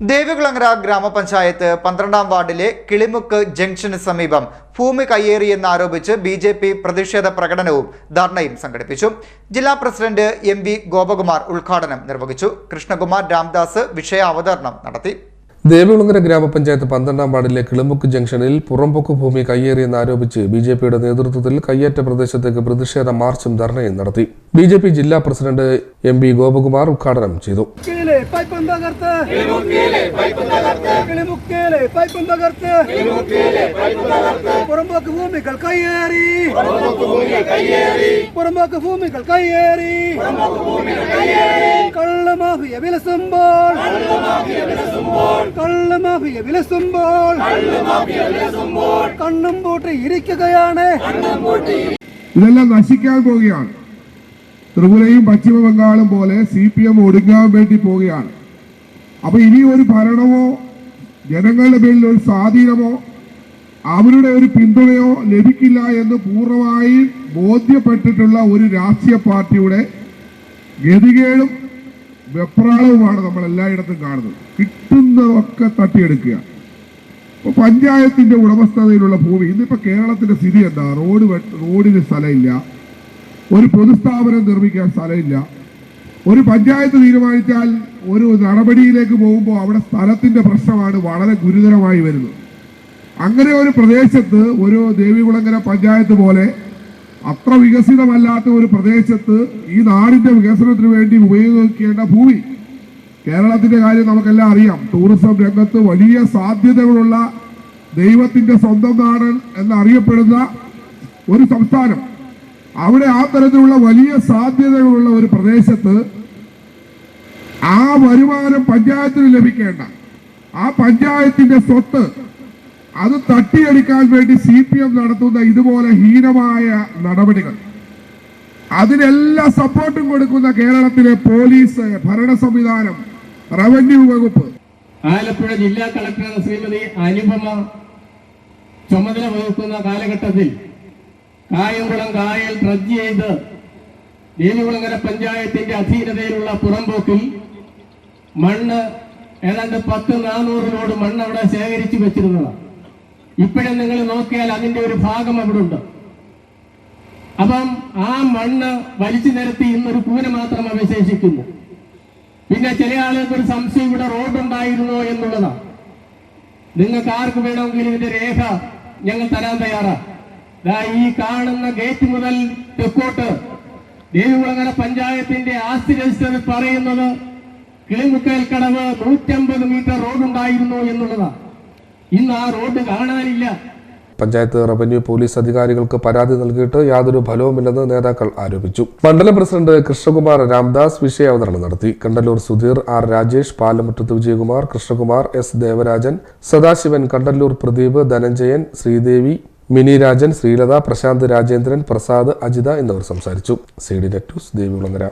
ദേവികുളങ്ങര ഗ്രാമപഞ്ചായത്ത് പന്ത്രണ്ടാം വാർഡിലെ കിളിമുക്ക് ജംഗ്ഷന് സമീപം ഭൂമി കയ്യേറിയെന്നാരോപിച്ച് ബി ജെ പി പ്രതിഷേധ പ്രകടനവും ധർണയും സംഘടിപ്പിച്ചു. ജില്ലാ പ്രസിഡന്റ് എം വി ഗോപകുമാർ ഉദ്ഘാടനം നിർവഹിച്ചു. കൃഷ്ണകുമാർ രാംദാസ് വിഷയാവതരണം നടത്തി. ദേവികുളങ്ങര ഗ്രാമപഞ്ചായത്ത് പന്ത്രണ്ടാം വാർഡിലെ കിളിമുക്ക് ജംഗ്ഷനിൽ പുറംപൊക്ക് ഭൂമി കയ്യേറിയെന്നാരോപിച്ച് ബി ജെ പിയുടെ നേതൃത്വത്തിൽ കയ്യേറ്റ പ്രദേശത്തേക്ക് പ്രതിഷേധ മാർച്ചും ധർണയും നടത്തി. ബി ജെ പി ജില്ലാ പ്രസിഡന്റ് എം ബി ഗോപകുമാർ ഉദ്ഘാടനം ചെയ്തു. പുറമ്പോക്ക് ഭൂമികൾ കയ്യേറി. പുറമ്പോക്ക് ഭൂമികൾ കയ്യേറി. കള്ളമാഫിയ വിലസുമ്പോൾ. കള്ളമാഫിയ വിലസുമ്പോൾ. കണ്ണും പൂട്ടി ഇരിക്കുകയാണ്. ഇതെല്ലാം നശിക്കാൻ പോവുകയാണ്. ത്രിപുരയും പശ്ചിമ ബംഗാളും പോലെ സി പി എം ഒടുങ്ങാൻ വേണ്ടി പോവുകയാണ്. അപ്പൊ ഇനി ഒരു ഭരണമോ ജനങ്ങളുടെ പേരിൽ ഒരു സ്വാധീനമോ അവരുടെ ഒരു പിന്തുണയോ ലഭിക്കില്ല എന്ന് പൂർണമായി ബോധ്യപ്പെട്ടിട്ടുള്ള ഒരു രാഷ്ട്രീയ പാർട്ടിയുടെ ഗതികേടും വെപ്രാളവുമാണ് നമ്മൾ എല്ലായിടത്തും കാണുന്നത്. കിട്ടുന്നതൊക്കെ തട്ടിയെടുക്കുക. പഞ്ചായത്തിന്റെ ഉടമസ്ഥതയിലുള്ള ഭൂമി ഇന്നിപ്പോ കേരളത്തിന്റെ സ്ഥിതി എന്താ? റോഡ് റോഡിന് സ്ഥലമില്ല. ഒരു പൊതുസ്ഥാപനം നിർമ്മിക്കാൻ സ്ഥലമില്ല. ഒരു പഞ്ചായത്ത് തീരുമാനിച്ചാൽ ഒരു നടപടിയിലേക്ക് പോകുമ്പോൾ അവിടെ സ്ഥലത്തിന്റെ പ്രശ്നമാണ് വളരെ ഗുരുതരമായി വരുന്നത്. അങ്ങനെ ഒരു പ്രദേശത്ത് ഒരു ദേവികുളങ്ങര പഞ്ചായത്ത് പോലെ അത്ര വികസിതമല്ലാത്ത ഒരു പ്രദേശത്ത് ഈ നാടിന്റെ വികസനത്തിന് വേണ്ടി ഉപയോഗിക്കേണ്ട ഭൂമി. കേരളത്തിന്റെ കാര്യം നമുക്കെല്ലാം അറിയാം. ടൂറിസം രംഗത്ത് വലിയ സാധ്യതകളുള്ള ദൈവത്തിന്റെ സ്വന്തം നാട് എന്നറിയപ്പെടുന്ന ഒരു സംസ്ഥാനം. അവിടെ ആ തരത്തിലുള്ള വലിയ സാധ്യതകളുള്ള ഒരു പ്രദേശത്ത് ആ വരുമാനം പഞ്ചായത്തിന് ലഭിക്കേണ്ട. ആ പഞ്ചായത്തിന്റെ സ്വത്ത് അത് തട്ടിയെടുക്കാൻ വേണ്ടി സി പി എം നടത്തുന്ന ഇതുപോലെ ഹീനമായ നടപടികൾ. അതിനെല്ലാം സപ്പോർട്ടും കൊടുക്കുന്ന കേരളത്തിലെ പോലീസ് ഭരണ സംവിധാനം റവന്യൂ വകുപ്പ്. ആലപ്പുഴ ജില്ലാ കളക്ടർ ശ്രീമതി അനുപമ ചുമതല വഹിക്കുന്ന കാലഘട്ടത്തിൽ കായംകുളം കായൽ ഡ്രഡ്ജ് ചെയ്ത് ദേവികുളങ്ങര പഞ്ചായത്തിന്റെ അധീനതയിലുള്ള പുറമ്പോക്കിൽ മണ്ണ് ഏതാണ്ട് പത്ത് നാനൂറിനോട് മണ്ണ് അവിടെ ശേഖരിച്ചു വെച്ചിരുന്നതാണ്. ഇപ്പോഴും നിങ്ങൾ നോക്കിയാൽ അതിന്റെ ഒരു ഭാഗം അവിടെ ഉണ്ട് അപ്പം ആ മണ്ണ് വലിച്ചു നിരത്തി ഇന്നൊരു കൂന മാത്രം അവശേഷിക്കുന്നു പിന്നെ ചില ആളുകൾക്ക് ഒരു സംശയം ഇവിടെ റോഡുണ്ടായിരുന്നോ എന്നുള്ളതാണ്. നിങ്ങൾക്ക് ആർക്ക് വേണമെങ്കിലും ഇതിന്റെ രേഖ ഞങ്ങൾ തരാൻ തയ്യാറാ. ഈ കാണുന്ന ഗേറ്റ് മുതൽ തെക്കോട്ട് ദേവികുളങ്ങര പഞ്ചായത്തിന്റെ ആസ്തി രജിസ്റ്ററിൽ പറയുന്നത് കിളിമുക്കൽ കടവ് നൂറ്റമ്പത് മീറ്റർ റോഡുണ്ടായിരുന്നു എന്നുള്ളതാണ്. ഇന്ന് ആ റോഡ് കാണാനില്ല. പഞ്ചായത്ത് റവന്യൂ പോലീസ് അധികാരികൾക്ക് പരാതി നൽകിയിട്ട് യാതൊരു ഫലവുമില്ലെന്ന് നേതാക്കൾ ആരോപിച്ചു. മണ്ഡലം പ്രസിഡന്റ് കൃഷ്ണകുമാർ രാംദാസ് വിഷയാവതരണം നടത്തി. കണ്ടല്ലൂർ സുധീർ ആർ രാജേഷ് പാലമുറ്റത്ത് വിജയകുമാർ കൃഷ്ണകുമാർ എസ് ദേവരാജൻ സദാശിവൻ കണ്ടല്ലൂർ പ്രദീപ് ധനഞ്ജയൻ ശ്രീദേവി മിനി രാജൻ ശ്രീലത പ്രശാന്ത് രാജേന്ദ്രൻ പ്രസാദ് അജിത എന്നിവർ സംസാരിച്ചു. C D Net News Devikulangara